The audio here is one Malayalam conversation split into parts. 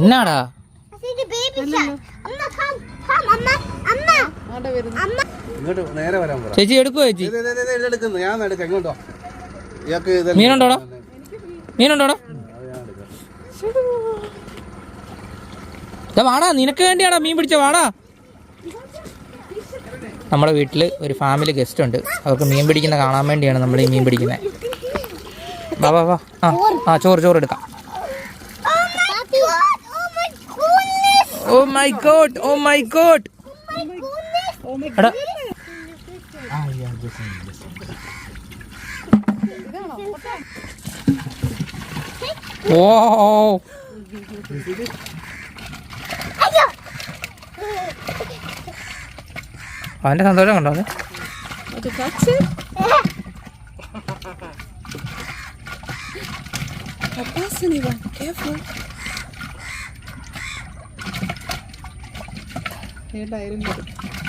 എന്നാടാ? ചേച്ചി എടുക്കോ. ചേച്ചി മീനുണ്ടോടാ? മീനുണ്ടോടാ? ദാ വാടാ നിനക്ക് വേണ്ടിയാടാ മീൻ പിടിച്ച വാടാ. നമ്മുടെ വീട്ടിൽ ഒരു ഫാമിലി ഗസ്റ്റ് ഉണ്ട്. അവർക്ക് മീൻ പിടിക്കുന്ന കാണാൻ വേണ്ടിയാണ് നമ്മൾ ഈ മീൻ പിടിക്കുന്നത് വാ വാ വാ. ആ ചോറ് ചോറ് എടുക്കാം! Oh my God oh my God! എടാ. Ayo! അവന്റെ സന്തോഷം കണ്ടോ അത്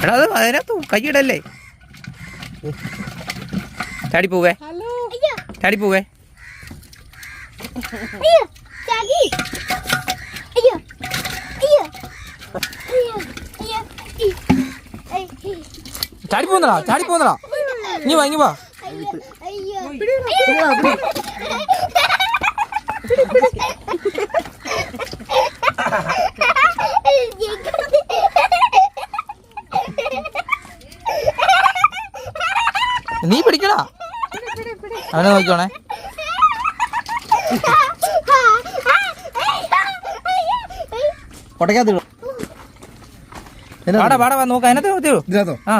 എടാ അത് അതിനകത്ത് കൈയിടല്ലേ? ചാടി പോവേ! ചാടി പോവേ. Ayo! Daddy! Ayo! Ayo! Ayo! Ayo! Ayo! ചാടി പോകുന്നടാ ചാടി പോകുന്നടാ നീ വാങ്ങി വാ Ayo! Ayo! നീ പിടിക്കടാ അവനെ നോക്കിക്കോണേ കൊടക്കാത്ത പാടാ പാടാ വാ നോക്കാം അതിനകത്ത് നോക്കിയോ ഇതിനകത്തോ ആ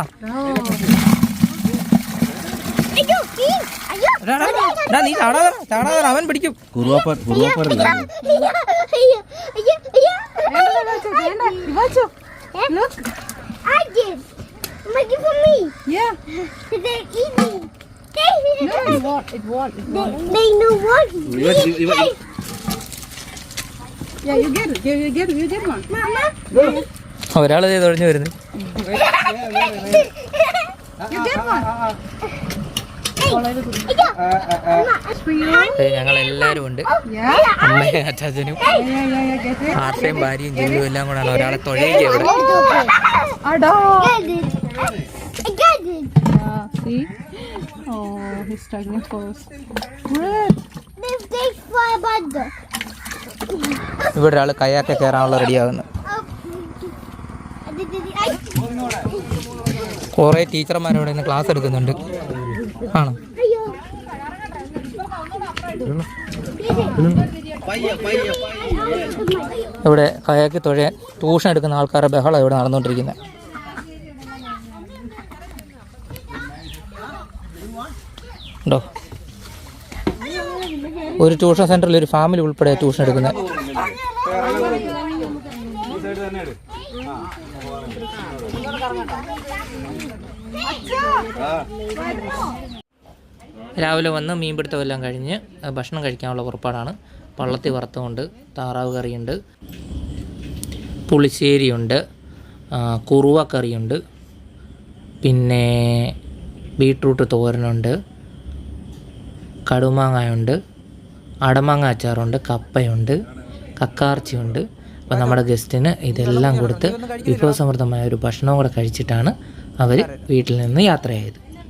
നീ ചാടാതെ ചാടാതെ അവൻ പിടിക്കും കുറുവാപ്പ! Ayo! Look! I did! Make it for me! Yeah. They're eating! They, No, it won't. It won't. It they, won't. they know what? ഇവ- ഇവ- ഇവ- Hey, Yeah, you get it. You, you get it. You get one. Mama! ഒരാൾ തൊഴിഞ്ഞു വരുന്നു You get one. ഞങ്ങൾ എല്ലാരും ഉണ്ട് Yeah. അമ്മയും അച്ചാച്ചനും Yeah, yeah, yeah, yeah. ആർച്ചയും ഭാര്യയും ജില്ലും എല്ലാം കൂടാണ് ഒരാളെ തൊഴിലേക്ക് ഇവിടെ Oh, he's struggling fly about the... ഇവിടെ ഒരാൾ കയ്യാക്കെ കയറാനുള്ള റെഡിയാകുന്നു. I, കുറേ നിന്ന് ക്ലാസ് എടുക്കുന്നുണ്ട്. ആണോ! ഇവിടെ കയാക്കി തൊഴ ട്യൂഷൻ എടുക്കുന്ന ആൾക്കാരുടെ ബഹളം ഇവിടെ നടന്നുകൊണ്ടിരിക്കുന്നത് ഉണ്ടോ? ഒരു ട്യൂഷൻ സെന്ററിൽ ഒരു ഫാമിലി ഉൾപ്പെടെ ട്യൂഷൻ എടുക്കുന്നത് രാവിലെ വന്ന് മീൻപിടുത്തമെല്ലാം കഴിഞ്ഞ് ഭക്ഷണം കഴിക്കാനുള്ള പുറപ്പാടാണ്. പള്ളത്തി വറുത്തുകൊണ്ട് താറാവ് കറിയുണ്ട് പുളിശ്ശേരിയുണ്ട് കുറുവക്കറിയുണ്ട് കുറുവ കറിയുണ്ട് പിന്നെ ബീട്രൂട്ട് തോരനുണ്ട് കടുമാങ്ങയുണ്ട് അടമാങ്ങ അച്ചാറുണ്ട് കപ്പയുണ്ട് കക്കാർച്ചിയുണ്ട്. അപ്പോൾ നമ്മുടെ ഗസ്റ്റിന് ഇതെല്ലാം കൊടുത്ത് വിഭവസമൃദ്ധമായ ഒരു ഭക്ഷണവും കൂടെ കഴിച്ചിട്ടാണ് അവർ വീട്ടിൽ നിന്ന് യാത്രയായത്.